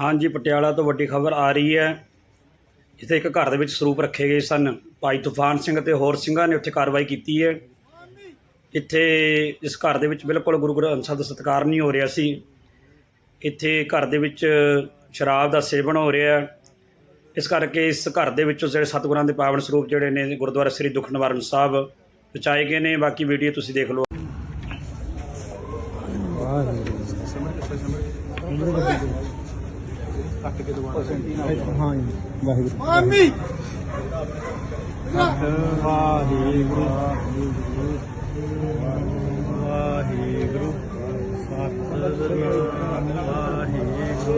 ਹਾਂਜੀ, ਪਟਿਆਲਾ ਤੋਂ ਵੱਡੀ ਖਬਰ ਆ ਰਹੀ ਹੈ। ਜਿੱਥੇ ਇੱਕ ਘਰ ਦੇ ਵਿੱਚ ਸਰੂਪ ਰੱਖੇ ਗਏ ਸਨ। ਭਾਈ ਤੂਫਾਨ ਸਿੰਘ ਅਤੇ ਹੋਰ ਸਿੰਘਾਂ ਨੇ ਉੱਥੇ ਕਾਰਵਾਈ ਕੀਤੀ ਹੈ। ਇੱਥੇ ਇਸ ਘਰ ਦੇ ਵਿੱਚ ਬਿਲਕੁਲ ਗੁਰੂ ਗ੍ਰੰਥ ਸਾਹਿਬ ਦਾ ਸਤਿਕਾਰ ਨਹੀਂ ਹੋ ਰਿਹਾ ਸੀ। ਇੱਥੇ ਘਰ ਦੇ ਵਿੱਚ ਸ਼ਰਾਬ ਦਾ ਸੇਵਨ ਹੋ ਰਿਹਾ ਇਸ ਕਰਕੇ ਇਸ ਘਰ ਦੇ ਵਿੱਚੋਂ ਜਿਹੜੇ ਸਤਿਗੁਰਾਂ ਦੇ ਪਾਵਨ ਸਰੂਪ ਜਿਹੜੇ ਨੇ, ਗੁਰਦੁਆਰਾ ਸ੍ਰੀ ਦੁੱਖ ਨਿਵਾਰਨ ਸਾਹਿਬ ਬਚਾਏ ਗਏ ਨੇ। ਬਾਕੀ ਵੀਡੀਓ ਤੁਸੀਂ ਦੇਖ ਲਓ। ਹਾਂ ਜੀ ਵਾਹਿਗੁਰੂ। ਆਮੀ ਵਾਹਿਗੁਰੂ। ਵਾਹਿਗੁਰੂ। ਸਤਿਨਾਮ ਵਾਹਿਗੁਰੂ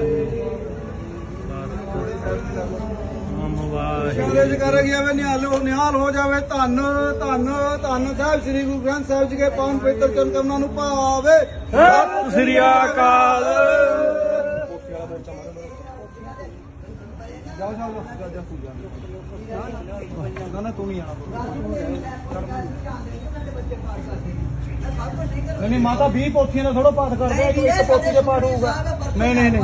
ਸਤਿਨਾਮ ਵਾਹਿਗੁਰੂ। ਚਲੇ ਕਰ ਗਿਆ ਵੇ ਨਿਹਾਲ ਹੋ ਨਿਹਾਲ ਹੋ ਜਾਵੇ। ਧੰਨ ਧੰਨ ਧੰਨ ਸਾਹਿਬ ਸ੍ਰੀ ਗੁਰੂ ਗ੍ਰੰਥ ਸਾਹਿਬ ਜੀ ਦੇ ਪਾਵਨ ਪਵਿੱਤਰ ਚਰਨ ਕਮਲਾਂ ਨੂੰ ਭਾਵੇ। ਸਤਿ ਸ੍ਰੀ ਅਕਾਲ। ਜਾਓ ਜਾਓ ਜਾ ਜਾ ਤੂੰ ਜਾ। ਨਾ ਨਾ ਤੂੰ ਨਹੀਂ ਆਣਾ ਨਹੀਂ ਨਹੀਂ ਮਾਤਾ 20 ਪੋਥੀਆਂ ਦਾ ਥੋੜਾ ਪਾਠ ਕਰਦੇ ਆ ਤੂੰ ਇੱਕ ਪੋਥੀ ਦੇ ਪਾਠ ਹੋਊਗਾ। ਨਹੀਂ ਨਹੀਂ ਨਹੀਂ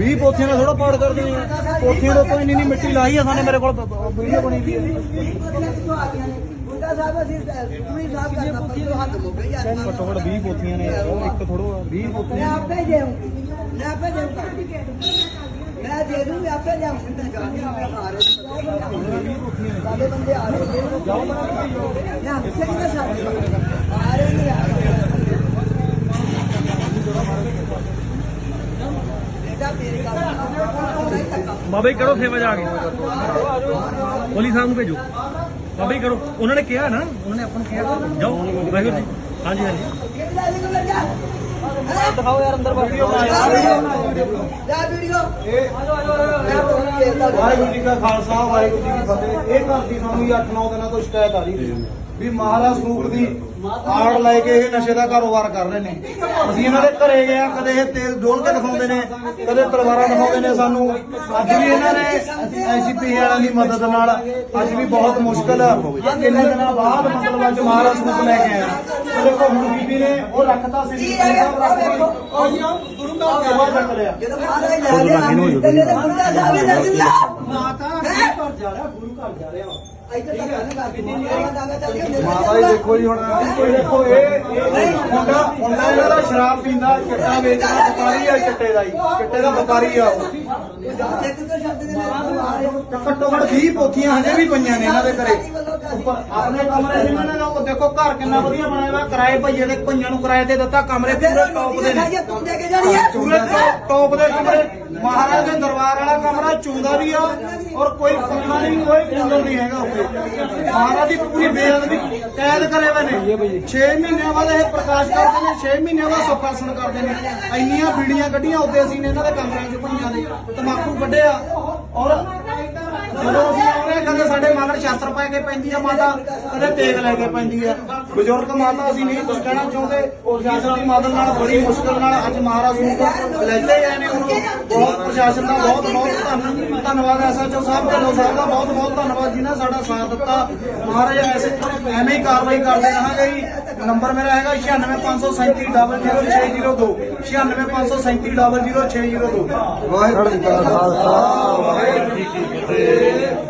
20 ਪੋਥੀਆਂ ਦਾ ਥੋੜਾ ਪਾਠ ਕਰਦੇ ਆ। ਪੋਥੀਆਂ ਦਾ ਕੋਈ ਨਹੀਂ ਨਹੀਂ ਮਿੱਟੀ ਲਾਈ ਆ ਸਾਨੇ ਮੇਰੇ ਕੋਲ ਵੀਡੀਓ ਬਣੀ ਵੀ ਹੈ ਘੱਟੋ ਘੱਟ 20 ਪੋਥੀਆਂ ਨੇ ਇੱਕ ਥੋੜੋ 20 ਪੋਥੀਆਂ ਮੈਂ ਦੇ ਦੂੰਗੀ ਆਪੇ ਲਿਆਉਂ ਸਾਡੇ ਬੰਦੇ ਆ ਰਹੇ ਨੇ। ਜਾਓ ਮੈਂ ਨਾ ਸਹੀ ਨਾ ਸਾਡੇ ਆ ਰਹੇ ਨੇ, ਆ ਰਹੇ ਬੇਟਾ ਮੇਰੀ ਗੱਲ ਨਹੀਂ ਧੱਕਾ ਬਾਬਾ ਜੀ, ਕਰੋ ਸੇਵਾ ਜਾ ਕੇ। ਬੋਲੀ ਸਾਹਿਬ ਨੂੰ ਭੇਜੋ। ਬਾਬਾ ਜੀ, ਕਰੋ। ਉਹਨਾਂ ਨੇ ਕਿਹਾ ਨਾ, ਉਹਨਾਂ ਨੇ ਆਪਾਂ ਨੂੰ ਕਿਹਾ। ਜਾਓ, ਵਾਹਿਗੁਰੂ ਜੀ। ਹਾਂਜੀ ਹਾਂਜੀ। ਕਿਹੜਾ ਲਿਖ ਲੱਗਾ ਦਿਖਾਓ ਯਾਰ ਅੰਦਰ ਵੀਡੀਓ ਜਾ ਵੀਡੀਓ ਵਾਹਿਗੁਰੂ ਜੀ ਕਾ ਖਾਲਸਾ ਵਾਹਿਗੁਰੂ ਜੀ ਕੀ ਫਤਿਹ। ਇਹ ਘਰ ਦੀ ਸਾਨੂੰ 8-9 ਦਿਨਾਂ ਤੋਂ ਸ਼ਿਕਾਇਤ ਆ ਰਹੀ ਹੈ ਵੀ ਮਹਾਰਾਜ ਸਰੂਪ ਦੀ ਆੜ ਲੈ ਕੇ ਇਹ ਨਸ਼ੇ ਦਾ ਕਾਰੋਬਾਰ ਕਰ ਰਹੇ ਨੇ। ਅਸੀਂ ਇਹਨਾਂ ਦੇ ਘਰੇ ਗਏ ਆ ਕਦੇ ਇਹ ਤੇਲ ਡੋਲ ਕੇ ਦਿਖਾਉਂਦੇ ਨੇ ਕਦੇ ਤਲਵਾਰਾਂ ਦਿਖਾਉਂਦੇ ਨੇ ਸਾਨੂੰ। ਅੱਜ ਵੀ ਇਹਨਾਂ ਨੇ ਐਜੀਪੀ ਵਾਲਿਆਂ ਦੀ ਮਦਦ ਨਾਲ ਅੱਜ ਵੀ ਬਹੁਤ ਮੁਸ਼ਕਲ ਕਿੰਨੇ ਦਿਨਾਂ ਬਾਅਦ ਮਤਲਬ ਅੱਜ ਮਹਾਰਾਜ ਸਰੂਪ ਲੈ ਕੇ ਆਏ ਦੇਖੋ ਹੁਣ ਬੀਬੀ ਨੇ ਉਹ ਰੱਖਤਾ ਸੀ ਕੀ ਹੈਗਾ? ਉਹ ਵੇਖੋ। ਉਹ ਗੁਰੂ ਘਰ ਦੇ ਬਾਹਰ ਰੱਖ ਲਿਆ ਜਦੋਂ ਮਹਾਰਾਜ ਲੈ ਲਿਆ ਤੇਰੇ ਤੇ ਮੁੰਡਾ ਸਾਹਿਬ ਨੇ ਦੱਸਿਆ ਮਾਤਾ ਗੁਰੂ ਘਰ ਜਾ ਰਿਹਾ ਗੁਰੂ ਘਰ ਜਾ ਰਿਹਾ। ਇੱਥੇ ਤੱਕ ਨਹੀਂ ਕਰ ਦਿੱਤੀ ਦਾਗਾ ਚੱਲ ਗਿਆ ਮਾਤਾ ਜੀ ਦੇਖੋ ਜੀ ਹੁਣ ਕੋਈ ਦੇਖੋ ਇਹ ਇਹ ਮੁੰਡਾ ਮੁੰਡਾ ਇਹਨਾਂ ਦਾ ਸ਼ਰਾਬ ਪੀਂਦਾ ਚਿੱਟਾ ਵੇਚਦਾ ਵਪਾਰੀ ਆ ਚਿੱਟੇ ਦਾ ਹੀ ਚਿੱਟੇ ਦਾ ਵਪਾਰੀ ਆ ਉਹ। ਇੱਕ ਤੋਂ ਸ਼ਬਦ ਦੇ ਨਾਲ ਆ ਰਹੇ ਤੇ ਘੱਟੋ ਘੱਟ 20 ਪੋਥੀਆਂ ਹਜੇ ਵੀ ਪਈਆਂ ਨੇ ਇਹਨਾਂ ਦੇ ਘਰੇ। ਉੱਪਰ ਆਪਣੇ ਕਮਰੇ ਜਿਨ੍ਹਾਂ ਨੇ ਉਹ ਦੇਖੋ ਘਰ ਕਿੰਨਾ ਵਧੀਆ ਬਣਾਇਆ ਹੋਇਆ ਕਿਰਾਏ ਭਈਏ ਦੇ ਭਈਆਂ ਨੂੰ ਕਿਰਾਏ ਤੇ ਦਿੱਤਾ ਕਮਰੇ ਪੂਰੇ ਟੌਪ ਦੇ ਨੇ। ਤੂੰ ਦੇ ਕੇ ਜਾਣੀ ਹੈ? ਪੂਰੇ ਟੌਪ ਦੇ ਕਮਰੇ। ਮਹਾਰਾਜ ਦੇ ਦਰਬਾਰ ਵਾਲਾ ਕਮਰਾ ਚੁੰਦਾ ਵੀ ਆ ਔਰ ਕੋਈ ਫੁੱਲਾਂ ਨਹੀਂ ਕੋਈ ਕੂਲਰ ਨਹੀਂ ਹੈਗਾ ਉੱਥੇ। ਮਹਾਰਾਜ ਦੀ ਪੂਰੀ ਬੇਅਦਬੀ ਕੈਦ ਕਰੇ ਹੋਏ ਨੇ। 6 ਮਹੀਨਿਆਂ ਬਾਅਦ ਇਹ ਪ੍ਰਕਾਸ਼ ਕਰਦੇ ਨੇ 6 ਮਹੀਨਿਆਂ ਬਾਅਦ ਸੁਪਰਸਨ ਕਰਦੇ ਨੇ। ਇੰਨੀਆਂ ਬੀੜੀਆਂ ਕੱਢੀਆਂ ਉੱਤੇ ਅਸੀਂ ਨੇ ਇਹਨਾਂ ਦੇ ਕਮਰਿਆਂ 'ਚ ਪਈਆਂ ਨੇ ਤਮਾਕੂ ਕੱਢਿਆ। ਔਰ ਜਦੋਂ ਅਸੀਂ ਆਉਂਦੇ ਕਦੇ ਸਾਡੇ ਮਗਰ ਸ਼ਸਤਰ ਪਾ ਕੇ ਪੈਂਦੀ ਆ ਮਾਤਾ ਕਦੇ ਤੇਗ ਲੈ ਕੇ ਪੈਂਦੀ ਆ। ਬਜ਼ੁਰਗ ਮਾਤਾ ਅਸੀਂ ਨਹੀਂ ਕੁਝ ਕਹਿਣਾ ਚਾਹੁੰਦੇ ਉਹ ਸ਼ਾਸਨ ਦੀ ਮਦਦ ਨਾਲ ਬੜੀ ਮੁਸ਼ਕਲ ਨਾਲ ਅੱਜ ਮਹਾਰਾਜ ਨੂੰ ਲੈਤੇ ਗਏ ਨੇ ਉਹਨੂੰ ਬਹੁਤ ਪ੍ਰਸ਼ਾਸਨ ਦਾ ਬਹੁਤ ਬਹੁਤ ਧੰਨਵਾਦ ਐਸਐਚਓ ਸਾਹਿਬ ਢਿੱਲੋਂ ਸਾਹਿਬ ਦਾ ਬਹੁਤ ਬਹੁਤ ਧੰਨਵਾਦ ਜਿਨ੍ਹਾਂ ਸਾਡਾ ਸਾਥ ਦਿੱਤਾ ਮਹਾਰਾਜ ਐਸੇ ਐਵੇਂ ਹੀ ਕਾਰਵਾਈ ਕਰਦੇ ਰਹਾਂਗੇ ਜੀ ਨੰਬਰ ਮੇਰਾ ਹੈਗਾ 9653700602 9653700602 ਵਾਹਿਗੁਰੂ ਜੀ ਕਾ ਖਾਲਸਾ ਵਾਹਿਗੁਰੂ ਜੀ ਕੀ ਫਤਿਹ